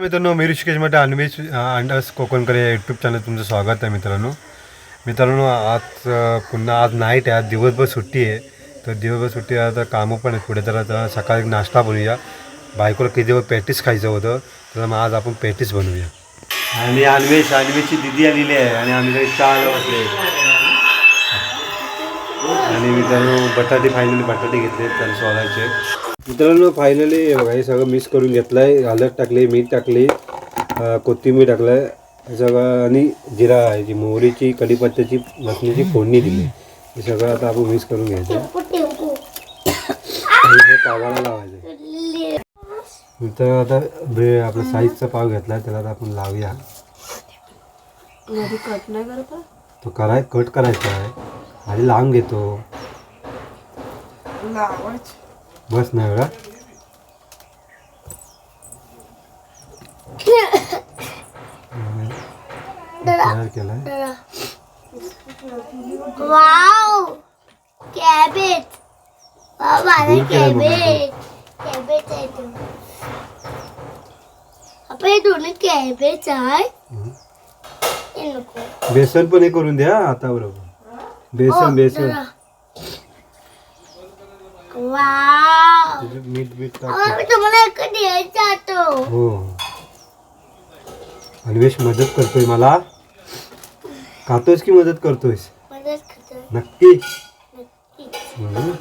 मित्रांनो मी ऋषिकेशमध्ये अन्वेष अंडर्स कोकणकर या YouTube channel तुमचं स्वागत आहे मित्रांनो. मित्रांनो आज पुन्हा आज नाईट आहे. आज दिवसभर सुट्टी आहे. तर दिवसभर सुट्टी आहे तर कामं पण आहेत. पुढे तर आता सकाळी नाश्ता बनवूया. बायकोला किती दिवस पॅटीस खायचं होतं तर मग आज आपण पॅटीस बनवूया. आणि अनवेश अन्वेषची दिदी आलेली आहे आणि आम्ही चहा वाटले आणि मित्रांनो बटाटे फायनली बटाटे घेतले तर सोलाचे. मित्रांनो फायनली बघा हे सगळं मिक्स करून घेतलंय. हळद टाकली मीठ टाकली कोथिंबीर टाकलंय. हे सगळं आणि जिरा ह्याची मोहरीची कढीपत्त्याची लसणीची फोडणी दिली. हे सगळं आता आपण मिक्स करून घ्यायचं. आणि हे पावाला लावायचं. नंतर आता ब्रे आपला साईजचा पाव घेतला त्याला आता आपण लावूया. मध्ये कट नाही करत आहे? तो कराय कट करायचा आहे. आधी लावून घेतो. बस नाही का तयार केलाय. वाव. कॅबेज. वाव माझा दूर केलं मग कॅबेज. कॅबेज आहे तो. आपण हे दोन्ही कॅबेज आहे हम्म. हे नको. बेसन पण हे करून द्या आता बरोबर. बेसन बेसन. वाव. मीठ बीठ टाक अहो, मी तुम्हाला एक द्यायचा तो? हो. अन्वेष मदत करतोय मला. खातोयस की मदत करतोयस? मदत करतो नक्की. नक्की. हम्म.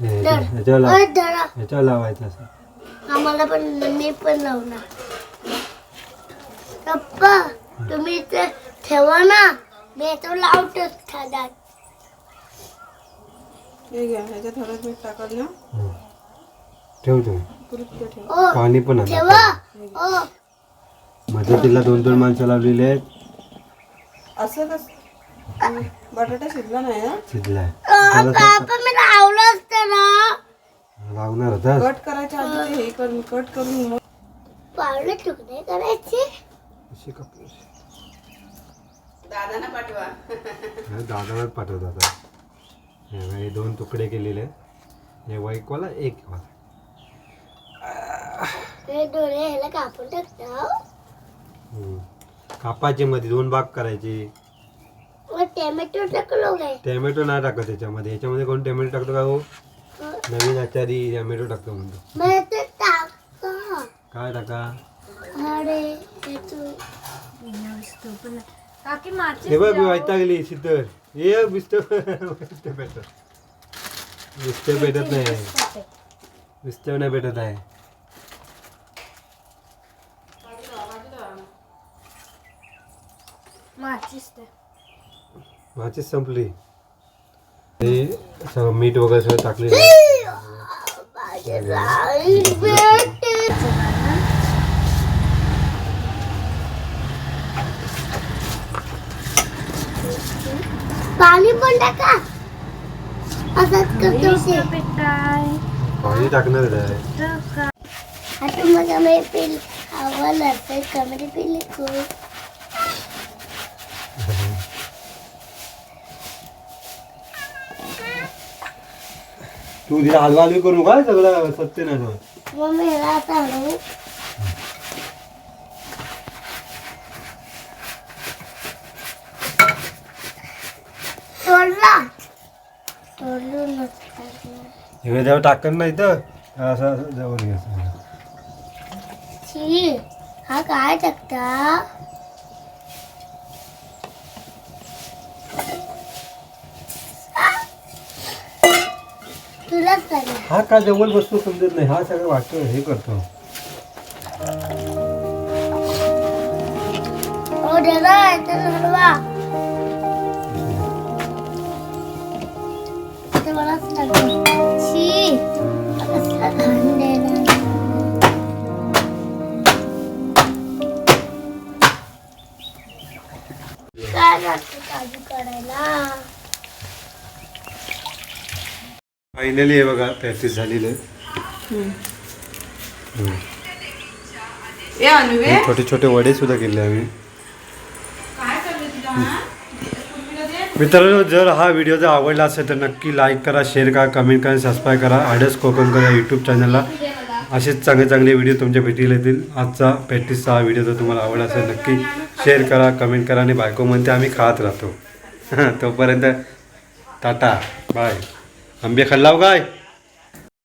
हे, ह्याच्यावर लाव. अरे धरा ह्याच्यावर लावायचं असं. आम्हाला पण मी पण लावणार. पप्पा तुम्ही इथे ठेवा ना. मी याच्यावर लावतोच खादात हे घ्या ह्याच्यात हळद मीठ टाकलं ना? हम्म. ठेव ओ पाणी पण आणा. ठेवा. ओ. मदतीला दोन दोन माणसं लावलेली आहेत. असं कस बटाटा शिजला नाही ना शिजलाय. अ, पापा मी लावलं असतं ना. लावणार होता कट करायच्या आधी ते हे करून कट करून मग पावले तुकडे करायचे दादाना पाठवा. दादालाच पाठवत आता हे हे दोन तुकडे केलेले. हे वाईक वाला एक वाला हे डोळे ह्याला कापून टाकता हम्म. कापायचे मध्ये दोन भाग करायचे. टॅमॅटो टाकलो काय? टॅमॅटो नाही टाकत त्याच्यामध्ये. याच्यामध्ये कोण टॅमॅटो टाकतो का हो? नवीन आचारी टॅमॅटो टाकतो म्हणतो. काय टाका? अरे हे बघ वैतागली शीतल. ये बिस्त बिस्त भेटत. बिस्त भेटत नाही. बिस्त नाही भेटत आहे. माझीच संपली. हे सगळं मीठ वगैरे सगळं टाकले पाणी पण टाका असंच करतो ते. पाणी टाकणार आहे. आता मग आम्ही पिल खावं लागतं कमरे पिले खूप तू हलवा हलवी करू काय सगळं सत्य नाही. मग मी ह्याला तोडला. तोडलूनच टाकलं. हे जेव्हा टाकत नाही तर असं असं जवळ घ्यायचं छी हा काय टाकता? तुलाच हा का जवळ बसतो समजत नाही. हा सगळं वाटतो. हे करतो. हो दादा हलवा कसला घाण काय लागतं काजू काढायला फायनली हे बघा प्रॅक्टिस झालेली आहे. हम्म. ए अन्वे. छोटे छोटे वडे सुद्धा केले आम्ही. मित्रांनो जर हा व्हिडिओ जर आवडला असेल तर नक्की लाईक करा शेअर करा कमेंट करा सबस्क्राईब करा. आडस कोकण करा यूट्यूब चॅनलला असेच चांगले चांगले व्हिडिओ तुमच्या भेटीला येतील. आजचा प्रॅक्टिसचा हा व्हिडिओ जर तुम्हाला आवडला असेल नक्की शेअर करा कमेंट करा आणि बायको म्हणते आम्ही खात राहतो. तोपर्यंत टाटा बाय आंबे खाल्लाव काय हो,